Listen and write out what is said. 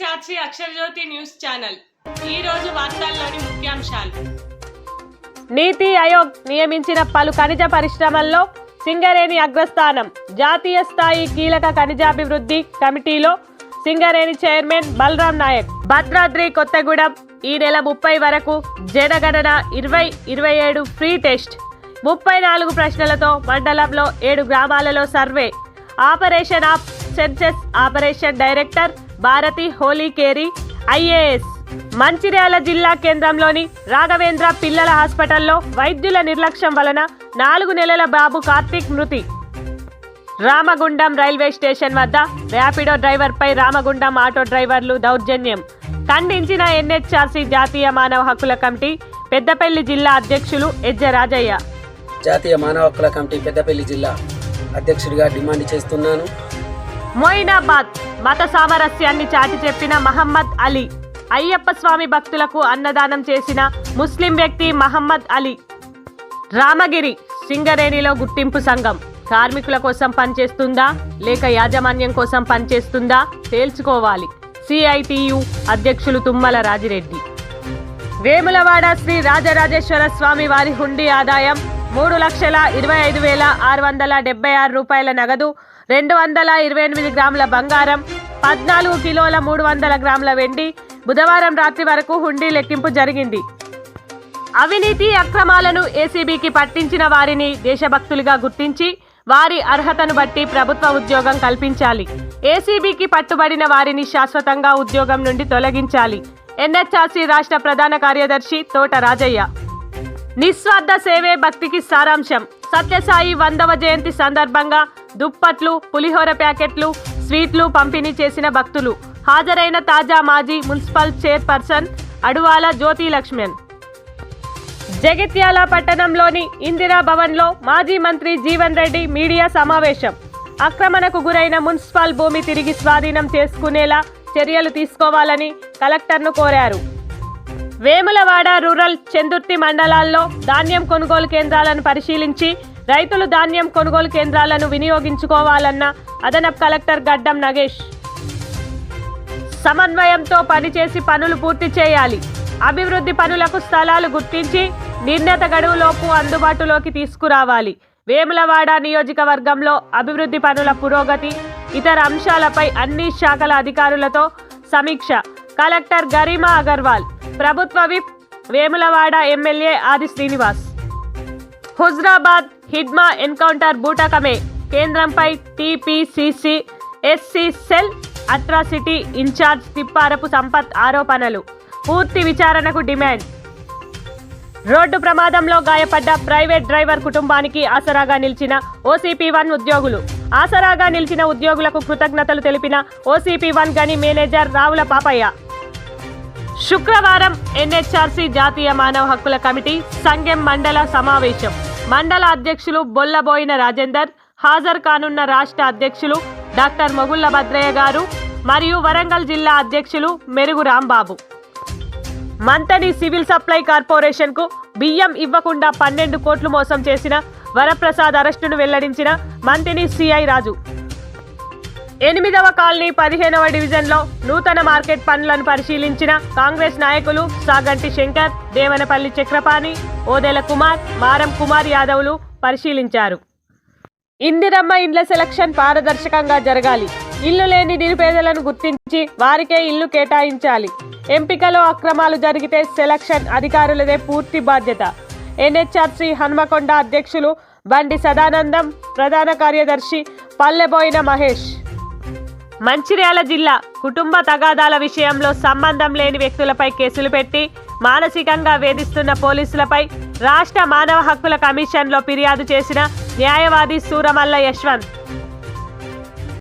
సాక్షి Akshara Jyothi news channel. ఈ రోజు వార్తల్లోని ముఖ్యాంశాలు. నీతి ఆయోగ్ నియమించిన పలు ఖనిజ పరిశ్రమల్లో సింగరేణి అగ్రస్థానం. జాతీయ స్థాయి కీలక ఖనిజాభివృద్ధి కమిటీలో సింగరేణి చైర్మన్ బలరాం నాయక్. భద్రాద్రి కొత్తగూడెం ఈ నెల ముప్పై వరకు జనగణన ఇరవై ఇరవై ఏడు ఫ్రీ టెస్ట్. ముప్పై నాలుగు ప్రశ్నలతో మండలంలో ఏడు గ్రామాలలో survey. Operation of census operation director Bharathi Holikeri IAS Mancherial జిల్లా కేంద్రంలోని రాఘవేంద్ర పిల్లల హాస్పిటల్లో వైద్యుల నిర్లక్ష్యం వలన నాలుగు నెలల బాబు కార్తీక్ మృతి. రామగుండం రైల్వే స్టేషన్ వద్ద ర్యాపిడో డ్రైవర్పై రామగుండం ఆటో డ్రైవర్లు దౌర్జన్యం. ఖండించిన ఎన్హెచ్ఆర్సీ జాతీయ మానవ హక్కుల కమిటీ పెద్దపల్లి జిల్లా అధ్యక్షులు ఎజ్జ రాజయ్య. జాతీయ మానవ హక్కుల కమిటీ పెద్దపల్లి జిల్లా అధ్యక్షుడిగా డిమాండ్ చేస్తున్నాను. మొయినాబాద్ మత సామరస్యాన్ని చాటి చెప్పిన మహమ్మద్ అలీ. అయ్యప్ప స్వామి భక్తులకు అన్నదానం చేసిన ముస్లిం వ్యక్తి మహమ్మద్ అలీ. రామగిరి సింగరేణిలో గుర్తింపు సంఘం. కార్మికుల కోసం పనిచేస్తుందా? లేక యాజమాన్యం కోసం పనిచేస్తుందా? తేల్చుకోవాలి. సిఐటియు అధ్యక్షులు తుమ్మల రాజిరెడ్డి. వేములవాడ శ్రీ రాజరాజేశ్వర స్వామి వారి హుండీ ఆదాయం మూడు లక్షల ఇరవై ఐదు వేల ఆరు వందల డెబ్బై ఆరు రూపాయల నగదు రెండు వందల ఇరవై ఎనిమిది గ్రాముల బంగారం పద్నాలుగు కిలోల మూడు వందల గ్రాముల వెండి బుధవారం రాత్రి వరకు హుండీ లెక్కింపు జరిగింది. అవినీతి అక్రమాలను ఏసీబీకి పట్టించిన వారిని దేశభక్తులుగా గుర్తించి వారి అర్హతను బట్టి ప్రభుత్వ ఉద్యోగం కల్పించాలి. ఏసీబీకి పట్టుబడిన వారిని శాశ్వతంగా ఉద్యోగం నుండి తొలగించాలి. ఎన్హెచ్ఆర్సీ రాష్ట్ర ప్రధాన కార్యదర్శి తోట రాజయ్య. నిస్వార్థ సేవే భక్తికి సారాంశం. సత్యసాయి వందవ జయంతి సందర్భంగా దుప్పట్లు పులిహోర ప్యాకెట్లు స్వీట్లు పంపిణీ చేసిన భక్తులు. హాజరైన తాజా మాజీ మున్సిపల్ చైర్పర్సన్ అడువాల జ్యోతి లక్ష్మణ్. జగిత్యాల పట్టణంలోని ఇందిరా భవన్లో మాజీ మంత్రి జీవన్ రెడ్డి మీడియా సమావేశం. ఆక్రమణకు గురైన మున్సిపల్ భూమి తిరిగి స్వాధీనం చేసుకునేలా చర్యలు తీసుకోవాలని కలెక్టర్ను కోరారు. వేములవాడ రూరల్ చందుర్తి మండలాల్లో ధాన్యం కొనుగోలు కేంద్రాలను పరిశీలించి రైతులు ధాన్యం కొనుగోలు కేంద్రాలను వినియోగించుకోవాలన్న అదనపు కలెక్టర్ గడ్డం నగేష్. సమన్వయంతో పనిచేసి పనులు పూర్తి చేయాలి. అభివృద్ధి పనులకు స్థలాలు గుర్తించి నిర్ణీత గడువులోపు అందుబాటులోకి తీసుకురావాలి. వేములవాడ నియోజకవర్గంలో అభివృద్ధి పనుల పురోగతి ఇతర అంశాలపై అన్ని శాఖల అధికారులతో సమీక్ష. కలెక్టర్ గరిమా అగర్వాల్ ప్రభుత్వ whip Vemulawada MLA Adi Srinivas. Huzurabad Hidma encounter బూటకమే కేంద్రంపై TPCC SC cell atrocity in charge Thipparapu Sampath ఆరోపణలు. పూర్తి విచారణకు డిమాండ్. రోడ్డు ప్రమాదంలో గాయపడ్డ ప్రైవేట్ డ్రైవర్ కుటుంబానికి ఆసరాగా నిలిచిన ఓసీపీ వన్ ఉద్యోగులు. ఆసరాగా నిలిచిన ఉద్యోగులకు కృతజ్ఞతలు తెలిపిన ఓసీపీ వన్ గని మేనేజర్ రావుల పాపయ్య. శుక్రవారం ఎన్హెచ్ఆర్సీ జాతీయ మానవ హక్కుల కమిటీ సంఘం మండల సమావేశం. మండల అధ్యక్షులు బొల్లబోయిన రాజేందర్ హాజరు కానున్న రాష్ట్ర అధ్యక్షులు డాక్టర్ మొగుళ్ళ భద్రయ్య గారు మరియు వరంగల్ జిల్లా అధ్యక్షులు మెరుగు రాంబాబు. మంతని సివిల్ సప్లై కార్పొరేషన్కు బియ్యం ఇవ్వకుండా పన్నెండు కోట్లు మోసం చేసిన వరప్రసాద్ అరెస్టును వెల్లడించిన మంతిని సిఐ రాజు. ఎనిమిదవ కాలనీ పదిహేనవ డివిజన్లో నూతన మార్కెట్ పనులను పరిశీలించిన కాంగ్రెస్ నాయకులు సాగంటి శంకర్ దేవనపల్లి చక్రపాణి ఓదెల కుమార్ మారం కుమార్ యాదవ్లు పరిశీలించారు. ఇందిరమ్మ ఇండ్ల సెలక్షన్ పారదర్శకంగా జరగాలి. ఇల్లు లేని నిరుపేదలను గుర్తించి వారికే ఇల్లు కేటాయించాలి. ఎంపికలో అక్రమాలు జరిగితే సెలక్షన్ అధికారులదే పూర్తి బాధ్యత. ఎన్హెచ్ఆర్సీ హన్మకొండ అధ్యక్షులు బండి సదానందం ప్రధాన కార్యదర్శి పల్లెబోయిన మహేష్. మంచిర్యాల జిల్లా కుటుంబ తగాదాల విషయంలో సంబంధం లేని వ్యక్తులపై కేసులు పెట్టి మానసికంగా వేధిస్తున్న పోలీసులపై రాష్ట్ర మానవ హక్కుల కమిషన్లో ఫిర్యాదు చేసిన న్యాయవాది సూరమల్ల యశ్వంత్.